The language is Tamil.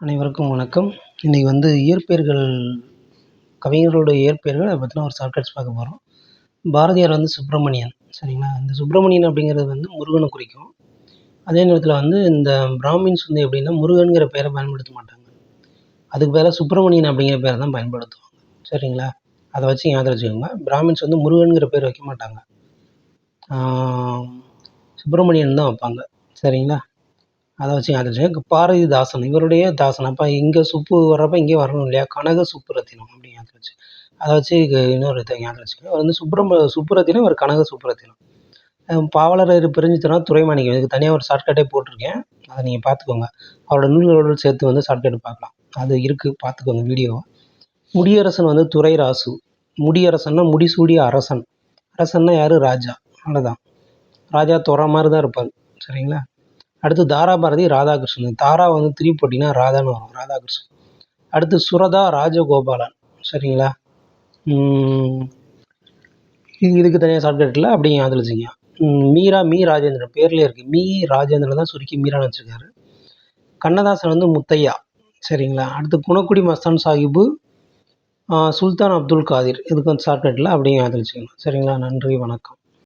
அனைவருக்கும் வணக்கம். இன்றைக்கி வந்து இயற்பெயர்கள் கவிஞர்களுடைய இயற்பெயர்கள் அதை பற்றின ஒரு ஷார்ட்கட்ஸ் பார்க்க போகிறோம் பாரதியார் வந்து சுப்பிரமணியன் சரிங்களா? இந்த சுப்பிரமணியன் அப்படிங்கிறது வந்து முருகனை குறிக்கும். அதே நேரத்தில் வந்து இந்த பிராமின்ஸ் வந்து எப்படின்னா முருகனுங்கிற பெயரை பயன்படுத்த மாட்டாங்க. அதுக்கு பேராக சுப்பிரமணியன் அப்படிங்கிற பேரை தான் பயன்படுத்துவாங்க. சரிங்களா? அதை வச்சு ஞாபகம் வச்சுக்கோங்க. பிராமின்ஸ் வந்து முருகனுங்கிற பேர் வைக்க மாட்டாங்க. சுப்பிரமணியன் தான் வைப்பாங்க. சரிங்களா? அதை வச்சு ஞாபகம் வச்சுக்கோங்க பாரதிதாசன் இவருடைய தாசன். அப்போ இங்கே சுப்பு வர்றப்போ இங்கே வரணும் இல்லையா? கனக சுப்புரத்தினம் அப்படி ஞாபகம் வச்சு. அதை வச்சு இன்னொரு ஞாபகம் வச்சுக்கோங்க அவர் வந்து சுப்ரம சுப்புரத்தினம் இவர் கனக சுப்புரத்தினம். பாவலர் பிரிஞ்சுத்தனா துறைமாணிக்கம் இதுக்கு தனியாக ஒரு ஷார்ட்கட்டே போட்டிருக்கேன். அதை நீங்கள் பார்த்துக்கோங்க. அவரோட நூல்களோடு சேர்த்து வந்து ஷார்ட்கட் பார்க்கலாம். அது இருக்குது பார்த்துக்கோங்க வீடியோவை முடியரசன் வந்து துறைராசு முடியரசன்னா முடிசூடிய அரசன். அரசன்னா யார்? ராஜா. அவ்வளோதான் ராஜா துறை மாதிரி தான் இருப்பார். சரிங்களா? அடுத்து தாராபாரதி ராதாகிருஷ்ணன். தாரா வந்து த்ரீ போட்டிங்கன்னா ராதான்னு வரும் ராதாகிருஷ்ணன். அடுத்து சுரதா ராஜகோபாலன் சரிங்களா? இது இதுக்கு தனியாக ஷார்ட்கட் இல்லை அப்படியே ஞாபகம் மீரா மீ ராஜேந்திரன். பேர்லேயே இருக்குது மீ ராஜேந்திரன் தான் சுருக்கி மீரான்னு வச்சுருக்காரு. கண்ணதாசன் வந்து முத்தையா சரிங்களா? அடுத்து குணக்குடி மஸ்தான் சாஹிபு சுல்தான் அப்துல் காதிர். இதுக்கு வந்து ஷார்ட்கட்டில் அப்படியே அதில் வச்சுக்கணும் சரிங்களா? நன்றி வணக்கம்.